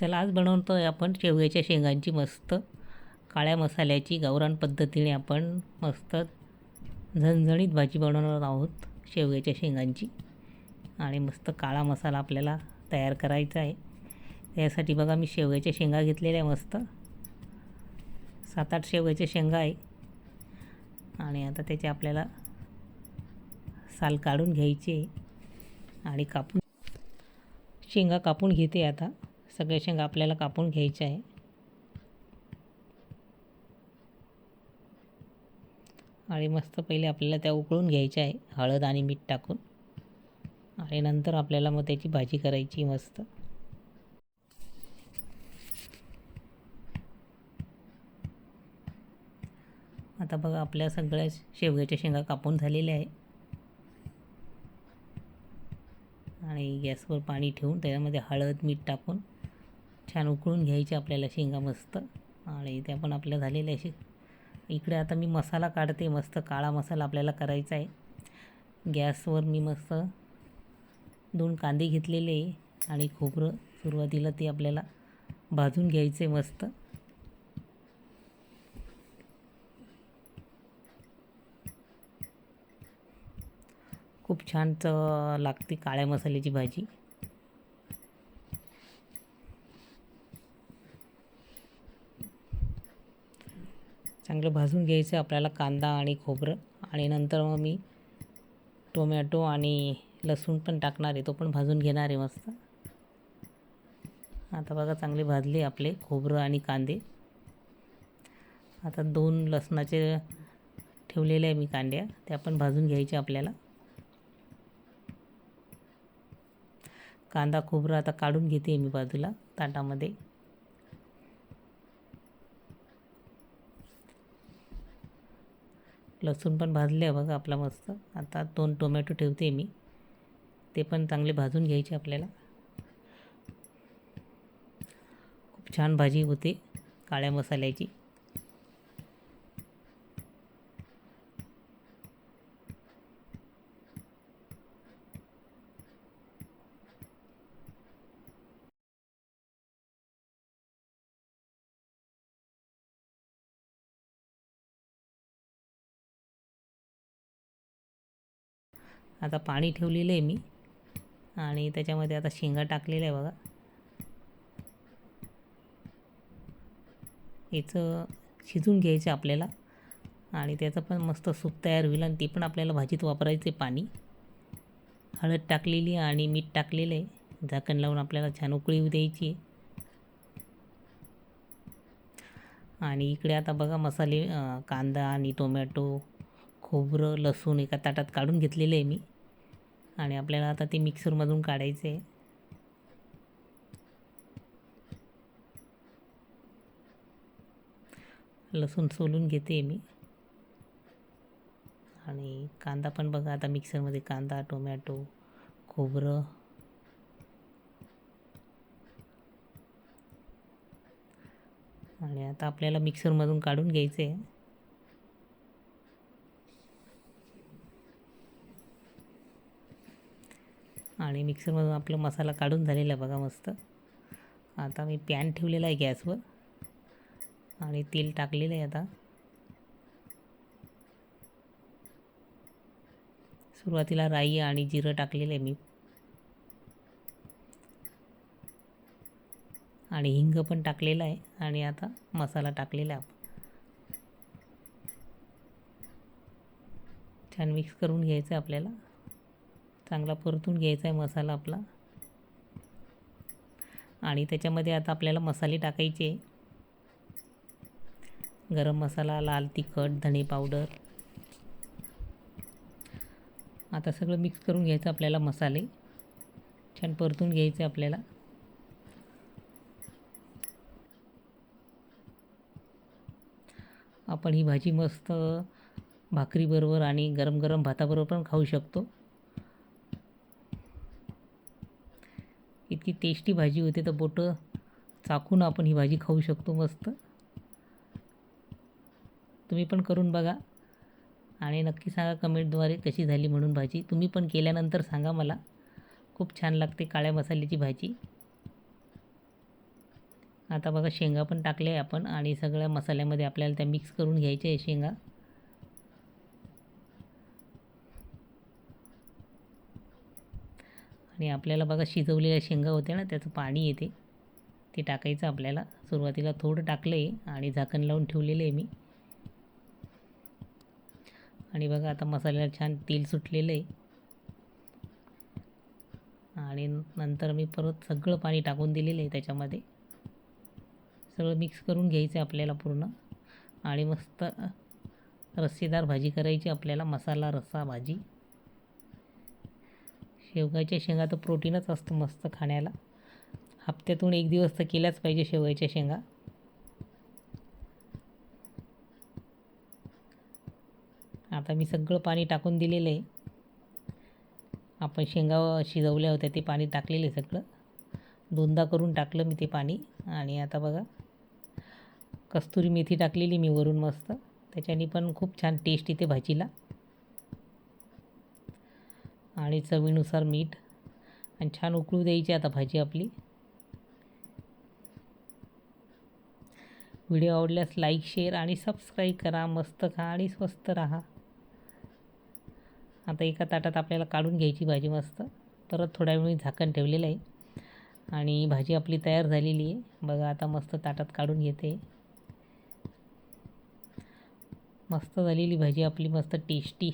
चला आज बनवतो आहे आपण शेवग्याच्या शेंगांची मस्त काळ्या मसाल्याची गावरान पद्धतीने आपण मस्त झणझणीत भाजी बनवणार आहोत शेवग्याच्या शेंगांची. आणि मस्त काळा मसाला आपल्याला तयार करायचा आहे. त्यासाठी बघा मी शेवग्याच्या शेंगा घेतलेल्या आहे मस्त. सात आठ शेवग्याच्या शेंगा आहे. आणि आता त्याचे आपल्याला साल काढून घ्यायचे आणि कापून शेंगा कापून घेते आता. सगळ्या शेंगा आपल्याला कापून घ्यायच्या आहे. आणि मस्त पहिले आपल्याला त्या उकळून घ्यायच्या आहे. हळद आणि मीठ टाकून. आणि नंतर आपल्याला मग त्याची भाजी करायची मस्त. आता बघा आपल्या सगळ्या शेवग्याच्या शेंगा कापून झालेल्या आहे. आणि गॅसवर पाणी ठेवून त्याच्यामध्ये हळद मीठ टाकून छान उकळून घ्यायचे आपल्याला शेंगा मस्त. आणि त्या पण आपल्या झालेल्या असे इकडे आता मी मसाला काढते मस्त. काळा मसाला आपल्याला करायचा आहे. गॅसवर मी मस्त दोन कांदे घेतलेले आणि खोबरं सुरुवातीला ते आपल्याला भाजून घ्यायचे मस्त. खूप छान च लागते काळ्या मसाल्याची भाजी. चांगलं भाजून घ्यायचं आपल्याला कांदा आणि खोबरं. आणि नंतर मग मी टोमॅटो आणि लसूण पण टाकणार आहे तो पण भाजून घेणार आहे मस्त. आता बघा चांगले भाजले आपले खोबरं आणि कांदे. आता दोन लसणाचे ठेवलेले आहे मी कांद्या त्या पण भाजून घ्यायच्या आपल्याला. कांदा खोबरं आता काढून घेते मी बाजूला ताटामध्ये. लसूण पण भाजले बघा आपला मस्त. आता दोन टोमॅटो ठेवते मी. ते पण चांगले भाजून घ्यायचे आपल्याला. खूप छान भाजी होते काळ्या मसाल्याची. आता पाणी ठेवलेलं आहे मी. आणि त्याच्यामध्ये आता शेंगा टाकलेल्या आहे बघा. याचं शिजून घ्यायचं आपल्याला. आणि त्याचं पण मस्त सूप तयार होईल आणि ते पण आपल्याला भाजीत वापरायचे पाणी. हळद टाकलेली आणि मीठ टाकलेलं आहे. झाकण लावून आपल्याला छान उकळी द्यायची आणि इकडे आता बघा मसाले कांदा आणि टोमॅटो खोबरं लसूण एका ताटात काढून घेतलेलं आहे मी. आणि आपल्याला आता ते मिक्सरमधून काढायचं आहे. लसूण सोलून घेते मी. आणि कांदा पण बघा आता मिक्सरमध्ये कांदा टोमॅटो खोबरं. आणि आता आपल्याला मिक्सरमधून काढून घ्यायचं आहे. आणि मिक्सरमधून आपला मसाला काढून झालेला आहे बघा मस्त. आता मी पॅन ठेवलेला आहे गॅसवर. आणि तेल टाकलेलं आहे आता. सुरुवातीला राई आणि जिरं टाकलेलं आहे मी. आणि हिंग पण टाकलेलं आहे आणि आता मसाला टाकलेला आहे. छान मिक्स करून घ्यायचं आहे आपल्याला. चांगला परतून घ्यायचा आहे मसाला आपला. आणि त्याच्यामध्ये आता आपल्याला मसाले टाकायचे. गरम मसाला लाल तिखट धणे पावडर. आता सगळं मिक्स करून घ्यायचं आपल्याला मसाले. छान परतून घ्यायचे आपल्याला. आपण ही भाजी मस्त भाकरीबरोबर आणि गरम गरम भाताबरोबर पण खाऊ शकतो. इतकी टेस्टी भाजी होते तर बोटं चाकून आपण ही भाजी खाऊ शकतो मस्त. तुम्ही पण करून बघा. आणि नक्की सांगा कमेंटद्वारे कशी झाली म्हणून भाजी. तुम्ही पण केल्यानंतर सांगा मला. खूप छान लागते काळ्या मसाल्याची भाजी. आता बघा शेंगा पण टाकल्या आहे आपण आणि सगळ्या मसाल्यामध्ये आपल्याला त्या मिक्स करून घ्यायच्या आहे शेंगा. आणि आपल्याला बघा शिजवलेल्या शेंगा होत्या ना त्याचं पाणी येते. ते टाकायचं आपल्याला. सुरुवातीला थोडं टाकलं आहे आणि झाकण लावून ठेवलेलं आहे मी. आणि बघा आता मसाल्याला छान तेल सुटलेलं आहे आणि नंतर मी परत सगळं पाणी टाकून दिलेलं आहे त्याच्यामध्ये. सगळं मिक्स करून घ्यायचं आहे आपल्याला पूर्ण. आणि मस्त रस्सेदार भाजी करायची आपल्याला मसाला रस्सा भाजी. शेवगाच्या शेंगा तर प्रोटीनच असतं मस्त खाण्याला. हप्त्यातून एक दिवस तर केल्याच पाहिजे शेवगाच्या शेंगा. आता मी सगळं पाणी टाकून दिलेलं आहे. आपण शेंगा शिजवल्या होत्या ते पाणी टाकलेलं आहे सगळं. दोनदा करून टाकलं मी ते पाणी. आणि आता बघा कस्तुरी मेथी टाकलेली मी वरून मस्त. त्याच्याने पण खूप छान टेस्ट येते भाजीला. आणि चवीनुसार मीठ आणि छान उकळू द्यायची आता भाजी आपली. व्हिडिओ आवडल्यास लाईक शेअर आणि सबस्क्राईब करा. मस्त खा आणि स्वस्त राहा. आता एका ताटात आपल्याला काढून घ्यायची भाजी मस्त. परत थोड्या वेळ झाकण ठेवलेलं आहे. आणि भाजी आपली तयार झालेली आहे. बघा आता मस्त ताटात काढून घेते. मस्त झालेली भाजी आपली. मस्त टेस्टी